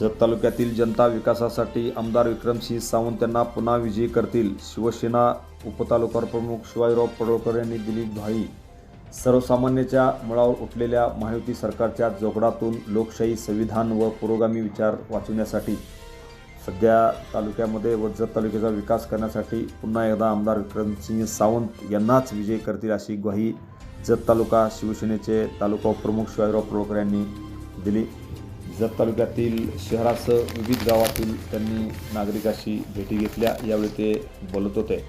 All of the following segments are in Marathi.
जत तालुक्यातील जनता विकासासाठी आमदार विक्रमसिंह सावंत यांना पुन्हा विजयी करतील. शिवसेना उपतालुका प्रमुख शिवाजीराव पडळकर यांनी दिली ग्वाही सर्वसामान्याच्या मुळावर उठलेल्या महायुती सरकारच्या जोगडातून लोकशाही संविधान व पुरोगामी विचार वाचवण्यासाठी. सध्या तालुक्यामध्ये व जत तालुक्याचा विकास करण्यासाठी पुन्हा एकदा आमदार विक्रमसिंह सावंत यांनाच विजयी करतील अशी ग्वाही जत तालुका शिवसेनेचे तालुका प्रमुख शिवाजीराव पडळकर यांनी दिली. जत तालुक्यातील शहरासह विविध गावातील त्यांनी नागरिकाशी भेटी घेतल्या. यावेळी ते बोलत होते.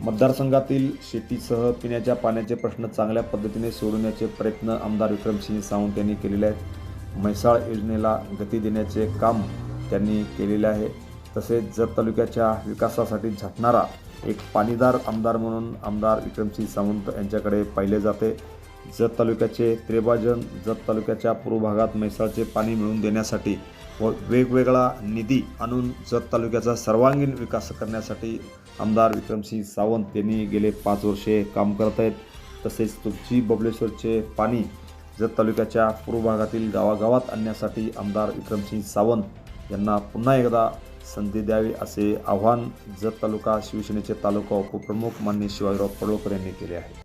मतदारसंघातील शेतीसह पिण्याच्या पाण्याचे प्रश्न चांगल्या पद्धतीने सोडवण्याचे प्रयत्न आमदार विक्रमसिंह सावंत यांनी केलेले आहेत. म्हैसाळ योजनेला गती देण्याचे काम त्यांनी केलेले आहे. तसेच जत तालुक्याच्या विकासासाठी झटणारा एक पाणीदार आमदार म्हणून आमदार विक्रमसिंह सावंत यांच्याकडे पाहिले जाते. जत तालुक्याचे त्रेबाजन जत तालुक्याच्या पूर्व भागात म्हैसाळचे पाणी मिळवून देण्यासाठी व वेगवेगळा निधी आणून जत तालुक्याचा सर्वांगीण विकास करण्यासाठी आमदार विक्रमसिंह सावंत यांनी गेले पाच वर्षे काम करत आहेत. तसेच तुपची बबलेश्वरचे पाणी जत तालुक्याच्या पूर्व भागातील गावागावात आणण्यासाठी आमदार विक्रमसिंह सावंत यांना पुन्हा एकदा संधी द्यावी असे आव्हान जत तालुका शिवसेनेचे तालुका उपप्रमुख मान्य शिवाजीराव पडळकर यांनी केले आहे.